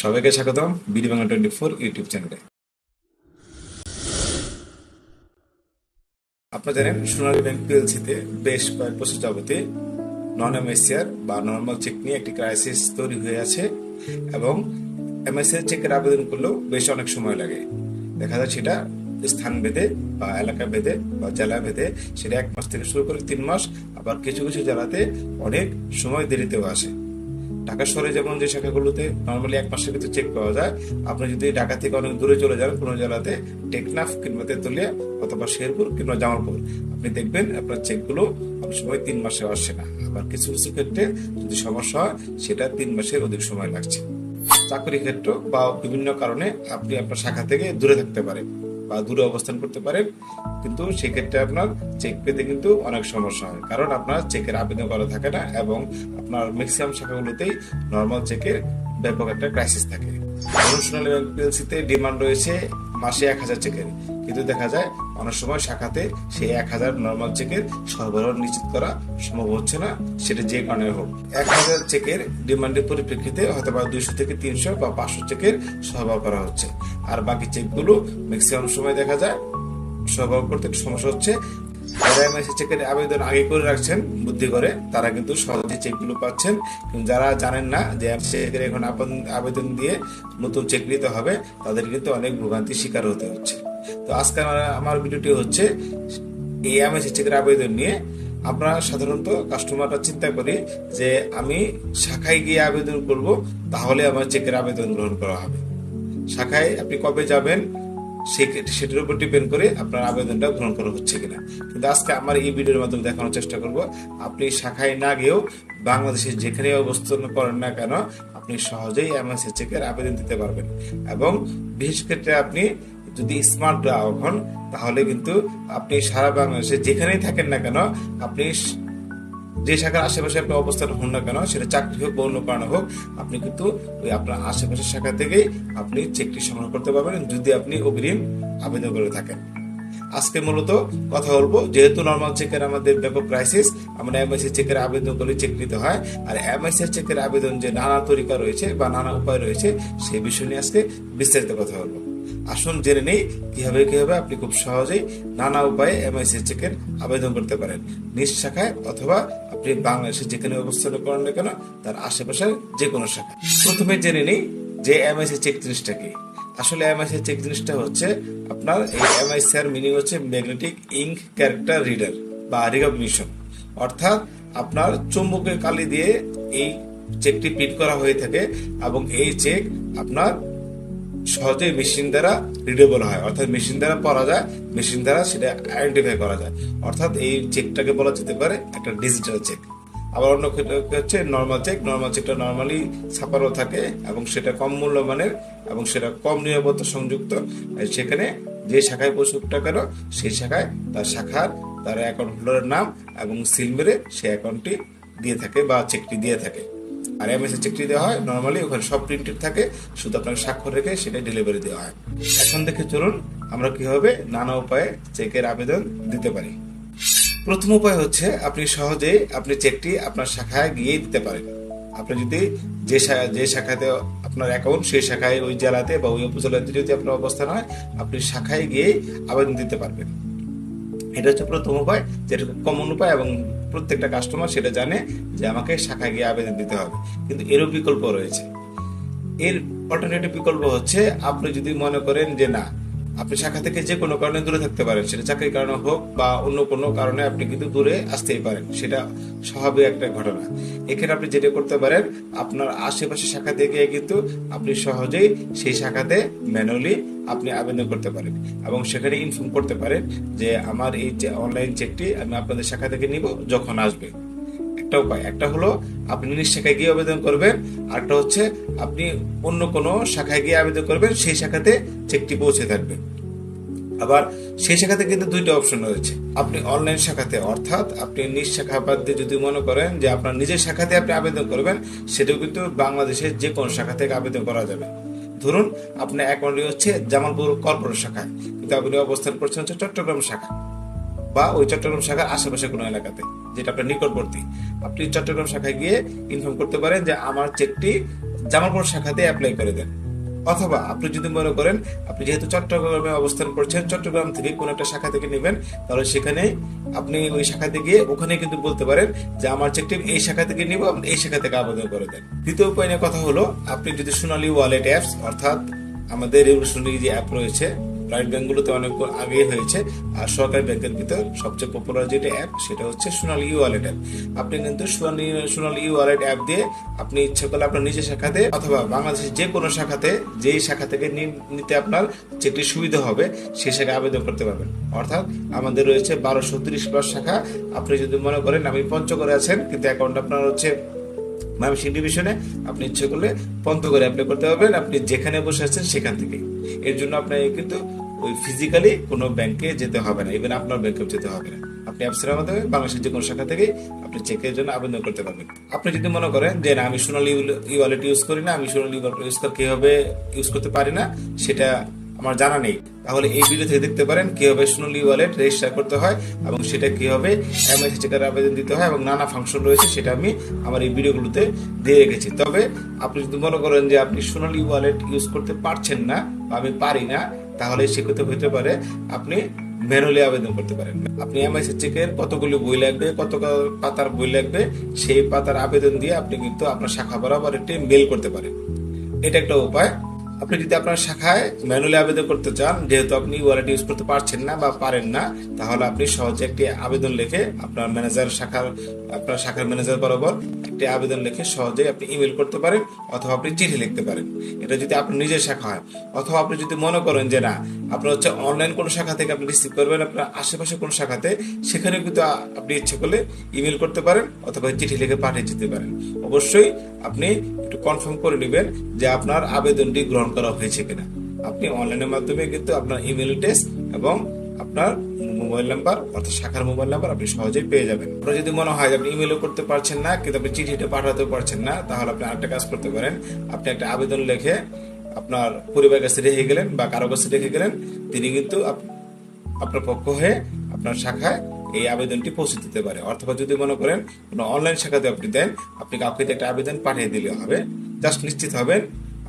সবাইকে স্বাগতম BD Bangla twenty four YouTube চ্যানেলে। আপনারা জানেন সোনালী ব্যাংক পিএলসিতে বেশ কয়েক বছর যাবতে নন এমএসসিআর বা নর্মাল চেক নিয়ে একটি ক্রাইসিস তৈরি হয়ে আছে এবং এমএসসিআর চেকের আবেদন করলেও বেশ অনেক সময় লাগে। দেখা যায় সেটা স্থান ভেদে বা এলাকা ভেদে বা জেলা ভেদে সেটা এক মাস থেকে শুরু করে তিন মাস, আবার কিছু কিছু জেলাতে অনেক সময় দেরিতেও আসে। ঢাকা শহরে যেমন যে শাখাগুলোতে নর্মালি এক মাসের ভিতরে চেক পাওয়া যায়, আপনি যদি ঢাকা থেকে অনেক দূরে চলে যান, কোনো জেলাতে টেকনাফ কিংবা তেতুলিয়া অথবা শেরপুর কিংবা জামালপুর, আপনি দেখবেন আপনার চেকগুলো অনেক সময় তিন মাসে আসে না। আবার কিছু কিছু ক্ষেত্রে যদি সমস্যা হয়, সেটা তিন মাসের অধিক সময় লাগছে। চাকরি ক্ষেত্র বা বিভিন্ন কারণে আপনি আপনার শাখা থেকে দূরে থাকতে পারেন। বা দূরে অবস্থান করতে পারেন, কিন্তু সেক্ষেত্রে আপনার চেক পেতে কিন্তু অনেক সমস্যা হয়। কারণ আপনার চেকের আবেদন করা থাকে না এবং আপনার ম্যাক্সিমাম শাখাগুলোতেই নর্মাল চেকের ব্যাপক একটা ক্রাইসিস থাকে। ব্যাংক পিএলসিতে ডিমান্ড রয়েছে মাসে এক হাজার চেকের কিন্তু দেখা যায় অনেক সময় শাখাতে সেই এক হাজার নর্মাল চেকের সরবরাহ নিশ্চিত করা সম্ভব হচ্ছে না, সেটা যে কারণে হোক। এক হাজার চেকের ডিমান্ডের পরিপ্রেক্ষিতে হয়তো বা দুইশো থেকে তিনশো বা পাঁচশো চেকের সরবরাহ করা হচ্ছে। আর বাকি চেকগুলো ম্যাক্সিমাম সময় দেখা যায় সরবরাহ করতে একটু সমস্যা হচ্ছে। যারা এমএসসি চেকের আবেদন আগে করে রাখছেন, বুদ্ধি করে, তারা কিন্তু সহজে চেকগুলো পাচ্ছেন। যারা জানেন না যে চেকের এখন আবেদন দিয়ে নতুন চেক নিতে হবে, তাদের কিন্তু অনেক ভোগান্তির শিকার হতে হচ্ছে। তো আজকে আমার- আমার ভিডিওটি হচ্ছে এই চেকের আবেদন নিয়ে। আমরা সাধারণত কাস্টমাররা চিন্তা করি যে আমি শাখায় গিয়ে আবেদন করব, তাহলে আমার চেকের আবেদন গ্রহণ করা হবে। শাখায় আপনি কবে যাবেন সেটার উপর ডিপেন্ড করে আপনার আবেদনটা গ্রহণ করা হচ্ছে কিনা। কিন্তু আজকে আমার এই ভিডিওর মাধ্যমে দেখানোর চেষ্টা করব, আপনি শাখায় না গিয়েও বাংলাদেশে যেখানে অবস্থান করেন না কেন, আপনি সহজেই এমএসএ চেকের আবেদন দিতে পারবেন। এবং বিশেষ ক্ষেত্রে আপনি যদি স্মার্ট গ্রাহক হন, তাহলে কিন্তু আপনি সারা বাংলাদেশে যেখানেই থাকেন না কেন, আপনি যে শাখার আশেপাশে আপনি অবস্থান হন না কেন, সেটা চাকরি হোক বা অন্য কারণে হোক, আপনি কিন্তু ওই আপনার আশেপাশের শাখা থেকেই আপনি চেকটি সংগ্রহ করতে পারবেন যদি আপনি অগ্রিম আবেদন করে থাকেন। আজকে মূলত কথা বলব, যেহেতু নর্মাল চেকের আমাদের ব্যাপক ক্রাইসিস আমরা এমআইসি চেকের আবেদন করে চেক নিতে হয়, আর এমআইসি চেকের আবেদন যে নানা তরিকা রয়েছে বা নানা উপায় রয়েছে সেই বিষয় নিয়ে আজকে বিস্তারিত কথা বলব। আসুন জেনে নেই কীভাবে কীভাবে আপনি খুব সহজেই নানা উপায়ে এমআইসি চেকের আবেদন করতে পারেন। নিজ শাখায় অথবা আপনি বাংলাদেশে যেখানে অবস্থান করেন না কেন, তার আশেপাশের যে কোনো শাখা। প্রথমে জেনে নেই যে এমআইসি চেক জিনিসটা কি। আসলে এমআইসি চেক জিনিসটা হচ্ছে আপনার এই এমআইসি এর মিনিং হচ্ছে ম্যাগনেটিক ইঙ্ক ক্যারেক্টার রিডার বা রিকগনিশন অর্থাৎ আপনার চুম্বকের কালি দিয়ে এই চেকটি প্রিন্ট করা হয়ে থাকে এবং এই চেক আপনার সহজেই মেশিন দ্বারা রিডেবল হয়। অর্থাৎ মেশিন দ্বারা পড়া যায় মেশিন দ্বারা সেটা আইডেন্টিফাই করা যায়। অর্থাৎ এই চেকটাকে বলা যেতে পারে একটা ডিজিটাল চেক আবার অন্য ক্ষেত্রে হচ্ছে নর্মাল চেক নর্মাল চেকটা নর্মালি ছাপানো থাকে এবং সেটা কম মূল্যমানের এবং সেটা কম নিরাপত্তা সংযুক্ত। সেখানে যে শাখায় না কেন সেই শাখায় তার শাখার, তার অ্যাকাউন্ট হোল্ডারের নাম এবং সিল মেরে সেই অ্যাকাউন্টটি দিয়ে থাকে বা চেকটি দিয়ে থাকে। আর এমএস এর চেকটি দেওয়া হয় নর্মালি ওখানে সব প্রিন্টেড থাকে, শুধু আপনাকে স্বাক্ষর রেখে সেটা ডেলিভারি দেওয়া হয়। এখন দেখে চলুন আমরা কীভাবে নানা উপায়ে চেকের আবেদন দিতে পারি। প্রথম উপায় হচ্ছে আপনি সহজেই আপনি চেকটি আপনার শাখায় গিয়েই দিতে পারেন। আপনি যদি যে যে শাখাতে আপনার অ্যাকাউন্ট সেই শাখায় ওই জেলাতে বা ওই উপজেলাতে যদি আপনার অবস্থান হয়, আপনি শাখায় গিয়েই আবেদন দিতে পারবেন। এটা হচ্ছে প্রথম উপায়, যেটা কমন উপায় এবং প্রত্যেকটা কাস্টমার সেটা জানে যে আমাকে শাখায় গিয়ে আবেদন দিতে হবে। কিন্তু এরও বিকল্প রয়েছে। এর অল্টারনেটিভ বিকল্প হচ্ছে, আপনি যদি মনে করেন যে না আপনি শাখা থেকে যে কোনো কারণে দূরে থাকতে পারেন, সেটা চাকরির কারণে হোক বা অন্য কোনো কারণে আপনি কিন্তু দূরে আসতেই পারেন, সেটা স্বাভাবিক একটা ঘটনা। এখানে আপনি যেটা করতে পারেন, আপনার আশেপাশে শাখা থেকে কিন্তু আপনি সহজেই সেই শাখাতে ম্যানুয়ালি আপনি আবেদন করতে পারেন এবং সেখানে ইনফর্ম করতে পারেন যে আমার এই যে অনলাইন চেকটি আমি আপনাদের শাখা থেকে নিব যখন আসবে। একটা উপায়, একটা হলো আপনি নিজ শাখায় গিয়ে আবেদন করবেন, আরেকটা হচ্ছে আপনি অন্য কোনো শাখায় গিয়ে আবেদন করবেন, সেই শাখাতে চেকটি পৌঁছে থাকবে। আবার সেই শাখাতে কিন্তু দুইটা অপশন রয়েছে। আপনি অনলাইন শাখাতে, অর্থাৎ আপনি নিজ শাখা বাদ দিয়ে যদি মনে করেন যে আপনার নিজের শাখাতে আপনি আবেদন করবেন, সেটাও কিন্তু বাংলাদেশের যে কোনো শাখা থেকে আবেদন করা যাবে। ধরুন, আপনার অ্যাকাউন্টটি হচ্ছে জামালপুর কর্পোরেট শাখায় কিন্তু আপনি অবস্থান করছেন হচ্ছে চট্টগ্রাম শাখা বা ওই চট্টগ্রাম শাখার আশেপাশে কোনো এলাকাতে, যেটা আপনার নিকটবর্তী। আপনি চট্টগ্রাম শাখায় গিয়ে ইনফর্ম করতে পারেন যে আমার চেকটি জামালপুর শাখাতে অ্যাপ্লাই করে দেন। অথবা আপনি যদি মনে করেন, আপনি যেহেতু চট্টগ্রামে অবস্থান করছেন, চট্টগ্রাম থেকে কোন একটা শাখা থেকে নেবেন, তাহলে সেখানে আপনি ওই শাখাতে গিয়ে ওখানে কিন্তু বলতে পারেন যে, আমার চেকটি এই শাখা থেকে নিব, আপনি এই শাখা থেকে আবেদন করে দেন। দ্বিতীয় উপায় নিয়ে কথা হলো, আপনি যদি সোনালি ওয়ালেট অ্যাপস অর্থাৎ আমাদের রেভলিউশনারি যে অ্যাপ রয়েছে প্রাইভেট ব্যাংকগুলোতে অনেক আগে হয়েছে। আর সরকারি ব্যাংকের ভিতর সবচেয়ে পপুলার যেটা অ্যাপ সেটা হচ্ছে সোনালী ই ওয়ালেট অ্যাপ আপনি কিন্তু সোনালী ই ওয়ালেট অ্যাপ দিয়ে আপনি ইচ্ছে করলে আপনার নিজের শাখাতে অথবা বাংলাদেশের যে কোনো শাখাতে, যেই শাখা থেকে নিতে আপনার যেটি সুবিধা হবে, সেই শাখায় আবেদন করতে পারবেন। অর্থাৎ আমাদের রয়েছে বারোশো তিরিশ প্লাস শাখা। আপনি যদি মনে করেন আমি পঞ্চগড়ে আছেন, কিন্তু অ্যাকাউন্ট আপনার হচ্ছে ময়মনসিংহ ডিভিশনে আপনি ইচ্ছে করলে পন্ত করে অ্যাপ্লাই করতে পারবেন। আপনি যেখানে বসে আছেন সেখান থেকে এর জন্য আপনাকে কিন্তু ওই ফিজিক্যালি কোনো ব্যাংকে যেতে হবে না ইভেন আপনার ব্যাংকেও যেতে হবে না। আপনি অ্যাপসের মাধ্যমে বাংলাদেশের যে কোনো শাখা থেকে আপনি চেকের জন্য আবেদন করতে পারবেন। আপনি যদি মনে করেন যে না, আমি সোনালি ওয়ালেট ইউজ করি না, আমি সোনালী ইউজ করে কীভাবে ইউজ করতে পারি না, সেটা আমার জানা নেই। তাহলে এই ভিডিও থেকে দেখতে পারেন কীভাবে সোনালী ওয়ালেট রেজিস্টার করতে হয় এবং সেটা কীভাবে এমআইসি চেকার আবেদন দিতে হয় এবং নানা ফাংশন রয়েছে, সেটা আমি আমার এই ভিডিওগুলোতে দিয়ে রেখেছি। তবে আপনি যদি মনে করেন যে আপনি সোনালী ওয়ালেট ইউজ করতে পারছেন না বা আমি পারি না তাহলে সেক্ষেত্রে হইতে পারে, আপনি ম্যানুয়ালি আবেদন করতে পারেন। আপনি এমআইসি চেকের কতগুলো বই লাগবে কত পাতার বই লাগবে, সেই পাতার আবেদন দিয়ে আপনি কিন্তু আপনার শাখা বরাবর একটি মেল করতে পারেন। এটা একটা উপায়। আপনি যদি আপনার শাখায় ম্যানুয়ালি আবেদন করতে চান, যেহেতু আপনি ওয়ালেট ইউজ করতে পারছেন না বা পারেন না, তাহলে আপনি সহজে একটি আবেদন লিখে আপনার ম্যানেজার শাখার, আপনার শাখার ম্যানেজার বরাবর একটি আবেদন লিখে সহজে আপনি ইমেল করতে পারেন অথবা আপনি চিঠি লিখতে পারেন। এটা যদি আপনার নিজের শাখা হয়, অথবা আপনি যদি মনে করেন যে না, আপনার হচ্ছে অনলাইন কোনো শাখা থেকে আপনি রিসিভ করবেন, আপনার আশেপাশে কোনো শাখাতে সেখানে কিন্তু আপনি ইচ্ছে করলে ইমেল করতে পারেন অথবা চিঠি লিখে পাঠিয়ে দিতে পারেন। অবশ্যই আপনি একটু কনফার্ম করে নেবেন যে আপনার আবেদনটি গ্রহণ করা হয়েছে কিনা। আপনি অনলাইনের মাধ্যমে কিন্তু আপনার ইমেল টেস্ট এবং আপনার মোবাইল নাম্বার অর্থাৎ শাখার মোবাইল নাম্বার আপনি সহজেই পেয়ে যাবেন। আপনার যদি মনে হয় আপনি ইমেলও করতে পারছেন না, কিন্তু আপনি চিঠিটা পাঠাতে পারছেন না, তাহলে আপনি আরেকটা কাজ করতে পারেন। আপনি একটা আবেদন লিখে আপনার পরিবারের কাছে রেখে গেলেন বা কারও কাছে রেখে গেলেন, তিনি কিন্তু আপনার পক্ষ হয়ে আপনার শাখায় এই আবেদনটি পৌঁছে দিতে পারে। অথবা যদি মনে করেন কোনো অনলাইন শাখাতে আপনি দেন, আপনি কাউকে একটা আবেদন পাঠিয়ে দিলে হবে। জাস্ট নিশ্চিত হবেন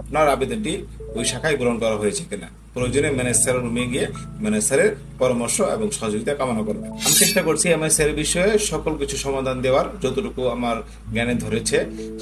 আপনার আবেদনটি ওই শাখায় গ্রহণ করা হয়েছে কিনা? প্রয়োজনে ম্যানেজারের রুমে গিয়ে ম্যানেজারের পরামর্শ এবং সহযোগিতা কামনা করবেন আমি চেষ্টা করছি এমএসআর বিষয়ে সকল কিছু সমাধান দেওয়ার, যতটুকু আমার জ্ঞানে ধরেছে।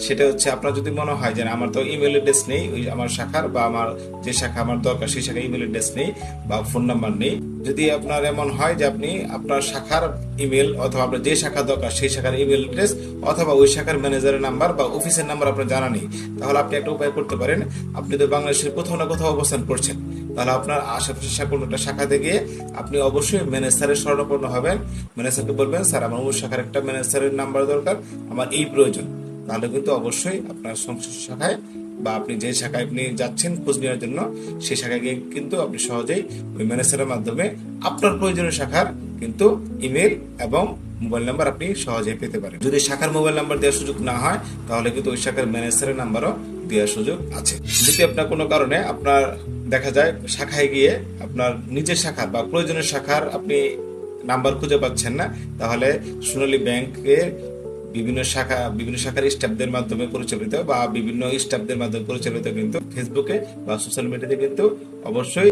সেটা হচ্ছে আপনার যদি মনে হয় যে আমার তো ইমেল অ্যাড্রেস নেই, ওই আমার শাখার বা আমার যে শাখা আমার দরকার, সেই শাখায় ইমেল অ্যাড্রেস নেই বা ফোন নাম্বার নেই। যদি আপনার এমন হয় যে আপনি আপনার শাখার ইমেল অথবা আপনার যে শাখা দরকার, সেই শাখার ইমেল অ্যাড্রেস অথবা ওই শাখার ম্যানেজারের নাম্বার বা অফিসের নাম্বার আপনার জানা নেই, তাহলে আপনি একটা উপায় করতে পারেন। আপনি তো বাংলাদেশের কোথাও না কোথাও অবস্থান করছেন। তাহলে আপনার আশেপাশে কোনো একটা শাখাতে গিয়ে আপনি অবশ্যই ম্যানেজারের স্মরণাপন্ন হবেন। ম্যানেজারকে বলবেন, স্যার, আমার অমুক শাখার একটা ম্যানেজারের নাম্বার দরকার, আমার এই প্রয়োজন। তাহলে কিন্তু অবশ্যই আপনার সংশ্লিষ্ট শাখায় বা আপনি যে শাখায় আপনি যাচ্ছেন খোঁজ নেওয়ার জন্য সেই শাখায় গিয়ে কিন্তু আপনি সহজেই ওই ম্যানেজারের মাধ্যমে আপনার প্রয়োজনীয় শাখার কিন্তু ইমেল এবং মোবাইল নাম্বার আপনি সহজেই পেতে পারেন। যদি শাখার মোবাইল নাম্বার দেওয়ার সুযোগ না হয়, তাহলে কিন্তু ওই শাখার ম্যানেজারের নাম্বারও দেওয়ার সুযোগ আছে। যদি আপনার কোনো কারণে আপনার দেখা যায়, শাখায় গিয়ে আপনার নিজের শাখার বা প্রয়োজনীয় শাখার আপনি নাম্বার খুঁজে পাচ্ছেন না, তাহলে সোনালী ব্যাংকে বিভিন্ন শাখা, বিভিন্ন শাখার স্টাফদের মাধ্যমে পরিচালিত বা বিভিন্ন স্টাফদের মাধ্যমে পরিচালিত কিন্তু ফেসবুকে বা সোশ্যাল মিডিয়াতে কিন্তু অবশ্যই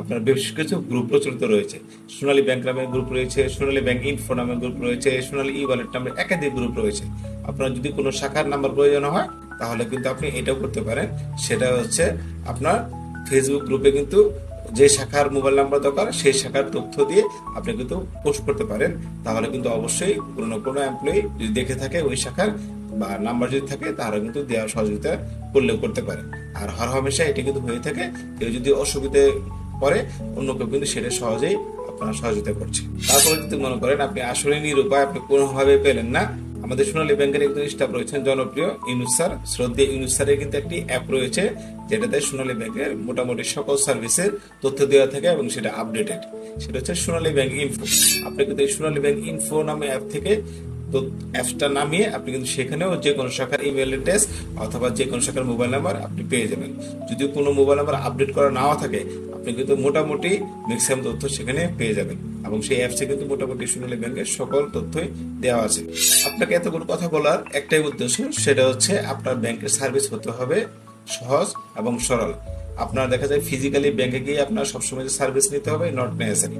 আপনার বেশ কিছু গ্রুপ প্রচলিত রয়েছে। সোনালী ব্যাংক নামে গ্রুপ রয়েছে, সোনালী ব্যাংক ইনফো নামে গ্রুপ রয়েছে, সোনালী ই ওয়ালেট নামে একাধিক গ্রুপ রয়েছে। আপনার যদি কোনো শাখার নাম্বার প্রয়োজন হয়, তাহলে কিন্তু আপনি এটাও করতে পারেন। সেটা হচ্ছে আপনার ফেসবুক গ্রুপে কিন্তু যে শাখার মোবাইল নাম্বার দরকার, সেই শাখার তথ্য দিয়ে আপনি কিন্তু পোস্ট করতে পারেন। তাহলে কিন্তু অবশ্যই কোনো কোনো এমপ্লয়ি যদি দেখে থাকে ওই শাখার বা নাম্বার যদি থাকে, তাহলে কিন্তু দেওয়ার সহযোগিতা করলেও করতে পারে। আর হর হামেশা এটা কিন্তু হয়ে থাকে, কেউ যদি অসুবিধে পরে অন্য কেউ কিন্তু সেটা সহজেই আপনার সহযোগিতা করছে। তারপরে যদি মনে করেন আপনি আসলে নিরুপায়, আপনি কোনোভাবে পেলেন না আমাদের সোনালী ব্যাংকের একজন স্টাফ রয়েছেন জনপ্রিয় ইউনুস স্যার। শ্রদ্ধে ইউনুস কিন্তু একটি অ্যাপ রয়েছে, যেটাতে সোনালী ব্যাংকের মোটামুটি সকল সার্ভিসের তথ্য দেওয়া থাকে এবং সেটা আপডেটেড সেটা হচ্ছে সোনালী ব্যাংক ইনফো আপনি কিন্তু এই সোনালী ব্যাংক ইনফো নামে অ্যাপ থেকে তো অ্যাপসটা নামিয়ে আপনি কিন্তু সেখানেও যে কোনো শাখার ইমেল অ্যাড্রেস অথবা যে কোনো শাখার মোবাইল নাম্বার আপনি পেয়ে যাবেন। যদি কোনো মোবাইল নাম্বার আপডেট করা নাও থাকে, আপনি কিন্তু মোটামুটি ম্যাক্সিমাম তথ্য সেখানে পেয়ে যাবেন। এবং সেই অ্যাপসে কিন্তু মোটামুটি সোনালী ব্যাংকের সকল তথ্যই দেওয়া আছে। আপনাকে এতগুলো কথা বলার একটাই উদ্দেশ্য, সেটা হচ্ছে আপনার ব্যাংকের সার্ভিস হতে হবে সহজ এবং সরল। আপনার দেখা যায় ফিজিক্যালি ব্যাংকে গিয়ে আপনার সবসময় যে সার্ভিস নিতে হবে নট নেসেসারি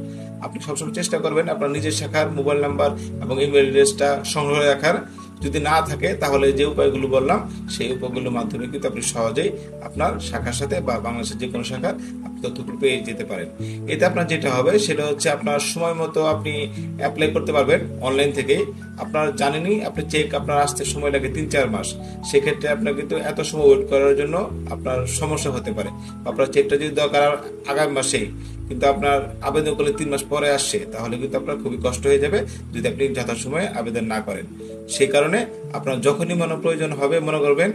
আপনি সবসময় চেষ্টা করবেন আপনার নিজের শাখার মোবাইল নাম্বার এবং ইমেল অ্যাড্রেসটা সংগ্রহ রাখার। যদি না থাকে, তাহলে যে উপায়গুলো বললাম, সেই উপায়গুলোর মাধ্যমে কিন্তু আপনি সহজেই আপনার শাখার সাথে বা বাংলাদেশের যে কোনো শাখার আপনি তথ্যগুলো পেয়ে যেতে পারেন। এতে আপনার যেটা হবে, সেটা হচ্ছে আপনার সময় মতো আপনি অ্যাপ্লাই করতে পারবেন অনলাইন থেকে আপনার জানেনই, আপনি চেক আপনার আসতে সময় লাগে তিন, চার মাস। সেক্ষেত্রে আপনার কিন্তু এত সময় ওয়েট করার জন্য আপনার সমস্যা হতে পারে। আপনার চেকটা যদি দরকার আগামী মাসেই, কিন্তু আপনার আবেদন করলে তিন মাস পরে আসছে, তাহলে কিন্তু আপনার খুবই কষ্ট হয়ে যাবে যদি আপনি যথাসময়ে আবেদন না করেন। সেই কারণে আপনার যখনই মনে প্রয়োজন হবে মনে করবেন,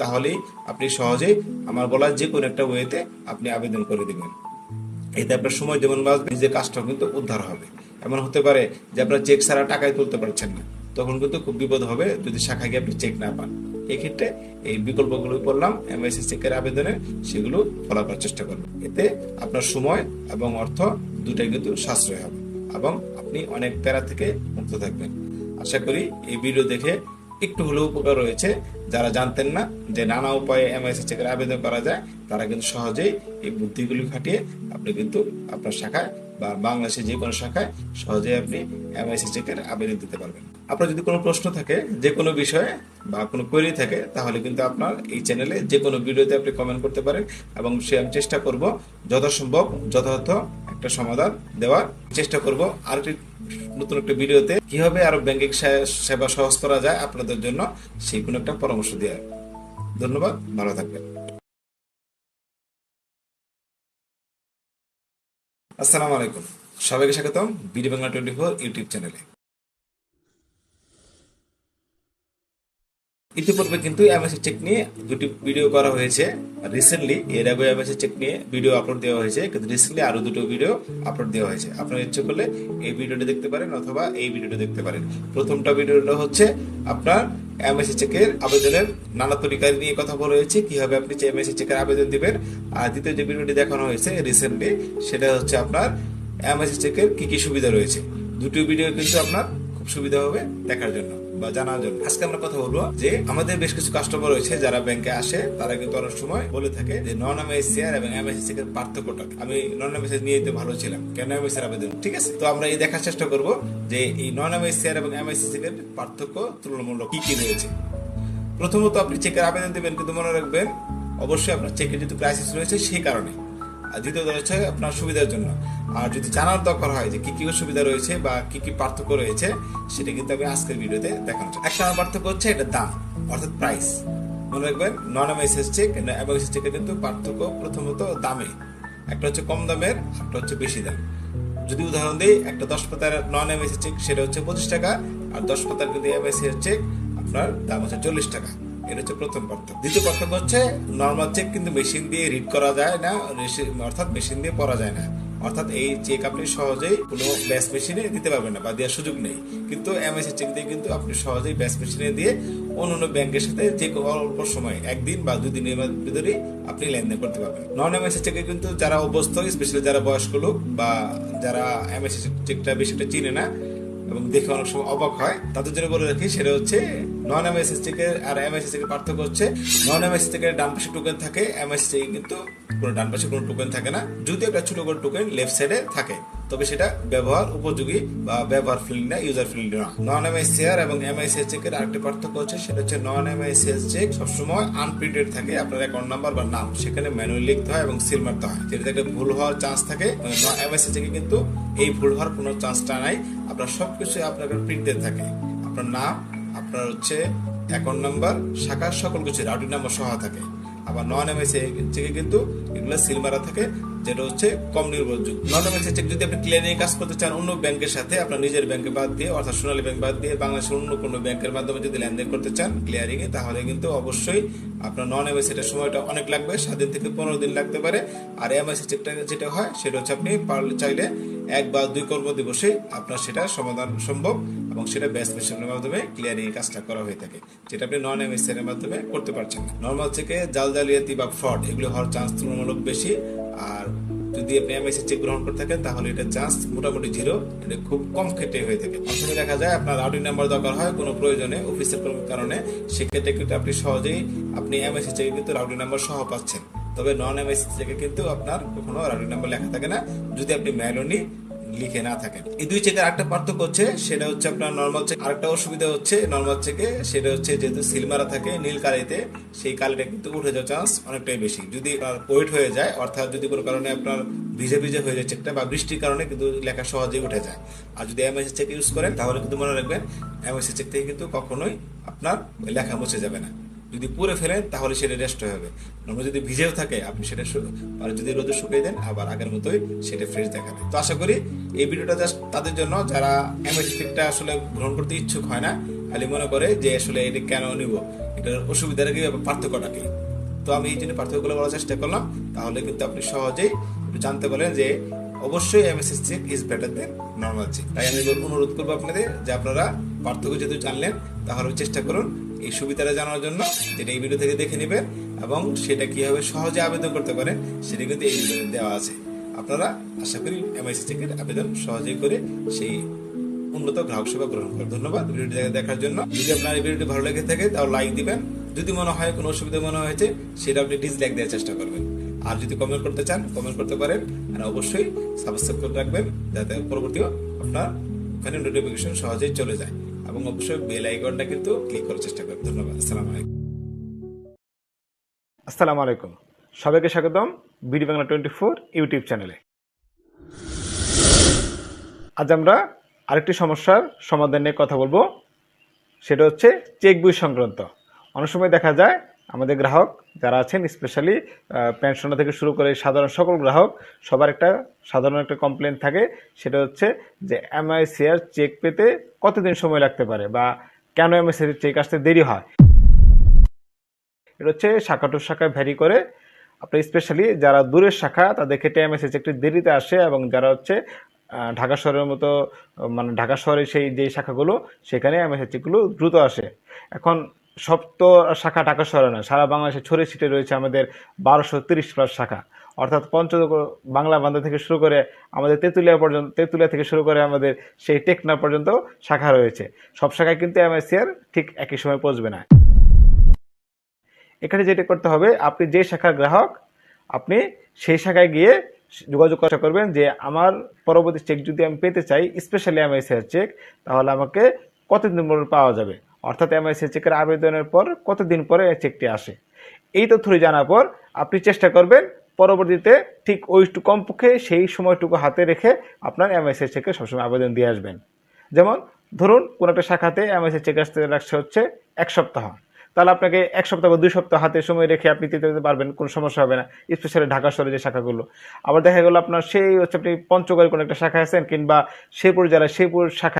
তাহলেই আপনি সহজেই আমার বলা যে কোনো একটা ওয়েতে আপনি আবেদন করে দেবেন। এতে আপনার সময় যেমন বাঁচবে, নিজের কাজটাও কিন্তু উদ্ধার হবে। এমন হতে পারে যে আপনার চেক ছাড়া টাকায় তুলতে পারছেন না। তখন কিন্তু খুব বিপদ হবে যদি শাখায় গিয়ে আপনি চেক না পান। এক্ষেত্রে এই বিকল্পগুলো বললাম এমআইসি চেকের আবেদনে সেগুলো ফলো করার চেষ্টা করবেন এতে আপনার সময় এবং অর্থ দুটাই কিন্তু সাশ্রয় হবে এবং আপনি অনেক প্যারা থেকে মুক্ত থাকবেন। আশা করি এই ভিডিও দেখে একটু হলেও উপকার রয়েছে। যারা জানতেন না যে নানা উপায়ে এমআইসি চেকের আবেদন করা যায়, তারা কিন্তু সহজেই এই বুদ্ধিগুলি খাটিয়ে আপনি কিন্তু আপনার শাখায় বা বাংলাদেশের যে কোনো শাখায় সহজেই আপনি এমআইসি চেকের আবেদন দিতে পারবেন। আপনার যদি কোনো প্রশ্ন থাকে, যে কোনো বিষয়ে বা কোনো কোয়েরি থাকে, তাহলে কিন্তু আপনার এই চ্যানেলে যে কোনো ভিডিওতে আপনি কমেন্ট করতে পারেন এবং সে আমি চেষ্টা করব যথাসম্ভব, যথাযথ একটা সমাধান দেওয়ার। চেষ্টা করব আর একটি নতুন একটা ভিডিওতে কীভাবে আরও ব্যাংকিং সেবা সহজ করা যায় আপনাদের জন্য সেই কোনো একটা পরামর্শ দেওয়ার। ধন্যবাদ, ভালো থাকবেন। আসসালামু আলাইকুম। সবাইকে স্বাগতম BD Bangla twenty four YouTube চ্যানেলে। ইতিপূর্বে কিন্তু এমএসসি চেক নিয়ে দুটি ভিডিও করা হয়েছে। রিসেন্টলি এর আগে এমএসসি চেক নিয়ে ভিডিও আপলোড দেওয়া হয়েছে, কিন্তু রিসেন্টলি আরও দুটো ভিডিও আপলোড দেওয়া হয়েছে। আপনার ইচ্ছে করলে এই ভিডিওটি দেখতে পারেন অথবা এই ভিডিওটি দেখতে পারেন। প্রথমটা ভিডিওটা হচ্ছে আপনার এমএসসি চেকের আবেদনের নানা তরিকা নিয়ে কথা বলা হয়েছে। কীভাবে আপনি এমএসি চেকের আবেদন দিবেন? আর দ্বিতীয় যে ভিডিওটি দেখানো হয়েছে রিসেন্টলি সেটা হচ্ছে আপনার এমএসি চেকের কি কি সুবিধা রয়েছে? দুটো ভিডিও কিন্তু আপনার খুব সুবিধা হবে দেখার জন্য। বা জানার জন্য। আজকে আমরা কথা বলব যে আমাদের বেশ কিছু কাস্টমার রয়েছে যারা ব্যাংকে আসে, তারা কিন্তু অনেক সময় বলে থাকে যে নন এমএসসিআর এবং এমএসসি এর পার্থক্যটা আমি নন এমএসসি নিয়ে যেতে ভালো ছিলাম, কেন এমএসসি আবেদন? ঠিক আছে? তো আমরা এই দেখার চেষ্টা করব যে এই নন এমএসসিআর এবং এমএসসি এর পার্থক্য তুলনামূলক কি কি রয়েছে। প্রথমত আপনি চেকের আবেদন দেবেন কিন্তু মনে রাখবেন, অবশ্যই আপনার চেকের যেহেতু ক্রাইসিস রয়েছে সেই কারণে। আর দ্বিতীয়ত হচ্ছে আপনার সুবিধার জন্য। আর যদি জানার দরকার হয় যে কি কি সুবিধা রয়েছে বা কি কি পার্থক্য রয়েছে, সেটা কিন্তু আমি আজকের ভিডিওতে দেখানো এক নম্বর পার্থক্য হচ্ছে এটা দাম, অর্থাৎ প্রাইস মনে রাখবেন নন এমএসএস চেক এমএসএস চেকের কিন্তু পার্থক্য প্রথমত দামে। একটা হচ্ছে কম দামের, একটা হচ্ছে বেশি দাম। যদি উদাহরণ দিই, একটা দশ পাতার নন এমএসএস চেক সেটা হচ্ছে পঁচিশ টাকা, আর দশ পাতার কিন্তু এমএসএস চেক আপনার দাম হচ্ছে চল্লিশ টাকা। এটা হচ্ছে প্রথম পার্থক্য। দ্বিতীয় পার্থক্য হচ্ছে নর্মাল চেক কিন্তু মেশিন দিয়ে রিড করা যায় না অর্থাৎ মেশিন দিয়ে পড়া যায় না। অর্থাৎ এই চেক আপনি সহজেই কোনো ব্যাস মেশিনে দিতে পারবেন না বা দেওয়ার সুযোগ নেই। কিন্তু এমএসএ চেক দিয়ে কিন্তু আপনি সহজেই ব্যাস মেশিনে দিয়ে অন্য অন্য ব্যাংকের সাথে যে অল্প সময়, একদিন বা দুই দিনের ভিতরেই আপনি লেনদেন করতে পারবেন। নন এমএসএ চেকে কিন্তু যারা অভ্যস্ত স্পেশালি যারা বয়স্ক লোক বা যারা এমএসএ চেকটা বেশিটা চিনে না এবং দেখে অনেক সময় অবাক হয়। তাদের জন্য বলে রাখি, সেটা হচ্ছে নন এমএসএস থেকে আর এমএসএস থেকে পার্থক্য হচ্ছে নন এমএসএস থেকে ডান পাশে টোকেন থাকে এম থেকে কিন্তু কোনো ডান পাশে কোনো টোকেন থাকে না। যদি একটা ছোট করে টোকেন লেফট সাইডে থাকে। তবে সেটা ব্যবহার উপযোগী বা ব্যবহার ফ্রেন্ডলি না ইউজার ফ্রেন্ডলি না। নন এমএসসিআর এবং এমআইসিএস চেকের আরেকটি পার্থক্য হচ্ছে, সেটা হচ্ছে নন এমআইসিএস চেক সবসময় আনপ্রিন্টেড থাকে, আপনার অ্যাকাউন্ট নাম্বার বা নাম। সেখানে ম্যানুয়ালি লিখতে হয় এবং সিল মারতে হয়। যেটা থেকে ভুল হওয়ার চান্স থাকে এমআইসিএস চেকে কিন্তু এই ভুল হওয়ার কোনো চান্সটা নাই। আপনার সবকিছু আপনার প্রিন্টেড থাকে। আপনার নাম, আপনার হচ্ছে অ্যাকাউন্ট নাম্বার শাখার সকল কিছু রাউটিং নাম্বার সহ থাকে। আবার নন এমএসএ চেকে কিন্তু এগুলো সিল মারা থাকে, যেটা হচ্ছে কম নির্ভরযোগ্য। নন এমএসএ চেক যদি আপনি ক্লিয়ারিং কাজ করতে চান, অন্য ব্যাংকের সাথে আপনার নিজের ব্যাংকে বাদ দিয়ে, অর্থাৎ সোনালী ব্যাংক বাদ দিয়ে বাংলাদেশের অন্য কোনো ব্যাংকের মাধ্যমে যদি লেনদেন করতে চান ক্লিয়ারিং এ, তাহলে কিন্তু অবশ্যই আপনার নন এমএসএ এর সময়টা অনেক লাগবে, সাত দিন থেকে পনেরো দিন লাগতে পারে। আর এমএসএ চেকটা যেটা হয়, সেটা হচ্ছে আপনি পারলে চাইলে এক বা দুই কর্ম দিবসে আপনার সেটা সমাধান সম্ভব। এবং সেটা ব্যাস মেশিনের মাধ্যমে ক্লিয়ারিং কাজটা করা হয়ে থাকে। যেটা আপনি নন এমএসএ এর মাধ্যমে করতে পারছেন না। নর্মাল চেকে জাল জালিয়াতি বা ফ্রড এগুলো হওয়ার চান্স তুলনামূলক বেশি। আর যদি আপনি এমএসসি চেক গ্রহণ করে থাকেন, তাহলে এটা চান্স মোটামুটি জিরো এটা খুব কম ক্ষেত্রে হয়ে থাকে। অনেক দেখা যায় আপনার রাউটিং নাম্বার দরকার হয়, কোনো প্রয়োজনে অফিসের কোনো কারণে, সেক্ষেত্রে কিন্তু আপনি সহজেই আপনি এমএসসি চেকে কিন্তু রাউটিং নাম্বার সহ পাচ্ছেন। তবে নন এমএসসি চেকে কিন্তু আপনার কখনো রাউটিং নাম্বার লেখা থাকে না। যদি আপনি ম্যানুয়ালি লিখে না থাকেন। এই দুই চেকের একটা পার্থক্য হচ্ছে, সেটা হচ্ছে আপনার নর্মাল চেক আরেকটা অসুবিধা হচ্ছে নর্মাল চেকে সেটা হচ্ছে যেহেতু সিল মারা থাকে নীল কালিতে, সেই কালিটা কিন্তু উঠে যাওয়ার চান্স অনেকটাই বেশি। যদি ওয়েট হয়ে যায়, অর্থাৎ যদি কোনো কারণে আপনার ভিজে ভিজে হয়ে যায় চেকটা বা বৃষ্টির কারণে কিন্তু লেখা সহজেই উঠে যায়। আর যদি এমএসসি চেক ইউজ করেন, তাহলে কিন্তু মনে রাখবেন এমএসসি চেক থেকে কিন্তু কখনোই আপনার লেখা মুছে যাবে না। যদি পুড়ে ফেলেন, তাহলে সেটা রেস্ট হবে নর্মাল যদি ভিজেও থাকে, আপনি সেটা আর যদি রোদে শুকিয়ে দেন, আবার আগের মতোই সেটা ফ্রেশ দেখাবে। তো আশা করি এই ভিডিওটা জাস্ট তাদের জন্য, যারা এমএসটিকটা আসলে গ্রহণ করতে ইচ্ছুক হয় না, খালি মনে করে যে আসলে এটা কেন নিব? এটার অসুবিধাটা কি পার্থক্যটা কি? তো আমি এই জন্য পার্থক্যগুলো বলার চেষ্টা করলাম। তাহলে কিন্তু আপনি সহজেই জানতে পারেন যে অবশ্যই MSS check is better than normal check তাই আমি অনুরোধ করব আপনাদের যে আপনারা পার্থক্য যেহেতু জানলেন, তাহলে চেষ্টা করুন এই সুবিধাটা জানার জন্য যেটা এই ভিডিও থেকে দেখে নেবেন এবং সেটা কীভাবে সহজে আবেদন করতে পারেন, সেটা কিন্তু এই ভিডিওতে দেওয়া আছে। আপনারা আশা করি এমআইসি চেকের আবেদন সহজেই করে সেই উন্নত গ্রাহক সেবা গ্রহণ করেন ধন্যবাদ ভিডিওটি দেখার জন্য। যদি আপনার এই ভিডিওটি ভালো লেগে থাকে তাহলে লাইক দিবেন। যদি মনে হয় কোনো অসুবিধা মনে হয়েছে, সেটা আপনি ডিসলাইক দেওয়ার চেষ্টা করবেন। আর যদি কমেন্ট করতে চান কমেন্ট করতে পারেন। আর অবশ্যই সাবস্ক্রাইব করে রাখবেন, যাতে পরবর্তীও আপনার ওখানে নোটিফিকেশন সহজেই চলে যায়। এবং অবশ্যই বেল আইকনটা কিন্তু ক্লিক করার চেষ্টা করবেন। ধন্যবাদ। আসসালামু আলাইকুম। আসসালামু আলাইকুম। সবাইকে স্বাগতম BD Bangla twenty four YouTube চ্যানেলে। আজ আমরা আরেকটি সমস্যার সমাধান নিয়ে কথা বলব। সেটা হচ্ছে চেক বই সংক্রান্ত। অনেক সময় দেখা যায় আমাদের গ্রাহক যারা আছেন স্পেশালি পেনশনার থেকে শুরু করে সাধারণ সকল গ্রাহক, সবার একটা সাধারণ একটা কমপ্লেন থাকে। সেটা হচ্ছে যে এমআইসিআর চেক পেতে কতদিন সময় লাগতে পারে? বা, কেন এমআইসিআর চেক আসতে দেরি হয়? এটা হচ্ছে শাখা টু শাখায় ভ্যারি করে। আপনার স্পেশালি যারা দূরের শাখা, তাদের ক্ষেত্রে এমএসএস একটু দেরিতে আসে এবং যারা হচ্ছে ঢাকা শহরের মতো মানে ঢাকা শহরে সেই যে শাখাগুলো, সেখানে এমএসএস চেকগুলো দ্রুত আসে। এখন সব তো শাখা ঢাকা শহরে না সারা বাংলাদেশে ছড়িয়ে ছিটে রয়েছে আমাদের বারোশো তিরিশ প্লাস শাখা। অর্থাৎ পঞ্চ বাংলা বান্ধব থেকে শুরু করে আমাদের তেঁতুলিয়া পর্যন্ত তেঁতুলিয়া থেকে শুরু করে আমাদের সেই টেকনা পর্যন্ত শাখা রয়েছে। সব শাখায় কিন্তু এমএসসিআর ঠিক একই সময় পৌঁছবে না। এখানে যেটা করতে হবে, আপনি যে শাখার গ্রাহক, আপনি সেই শাখায় গিয়ে যোগাযোগ করা করবেন যে, আমার পরবর্তী চেক যদি আমি পেতে চাই স্পেশালি এমআইসিআর চেক তাহলে আমাকে কতদিন পর পাওয়া যাবে? অর্থাৎ এমআইসিআর চেকের আবেদনের পর কতদিন পরে চেকটি আসে? এই তথ্যটি জানার পর আপনি চেষ্টা করবেন পরবর্তীতে ঠিক ওইটু কমপক্ষে সেই সময়টুকু হাতে রেখে আপনার এমআইসিআর চেকে সবসময় আবেদন দিয়ে আসবেন। যেমন ধরুন কোনো একটা শাখাতে এমআইসি চেক আসতে লাগছে হচ্ছে এক সপ্তাহ। তাহলে আপনাকে এক সপ্তাহ বা দুই সপ্তাহ হাতে সময় রেখে আপনি দিতে পারবেন, কোনো সমস্যা হবে না, স্পেশালি ঢাকা শহরে যে শাখাগুলো। আবার দেখা গেল আপনার সেই হচ্ছে আপনি পঞ্চগড়ের কোনো একটা শাখা আছেন কিংবা শেরপুর জেলায় শেরপুর শাখা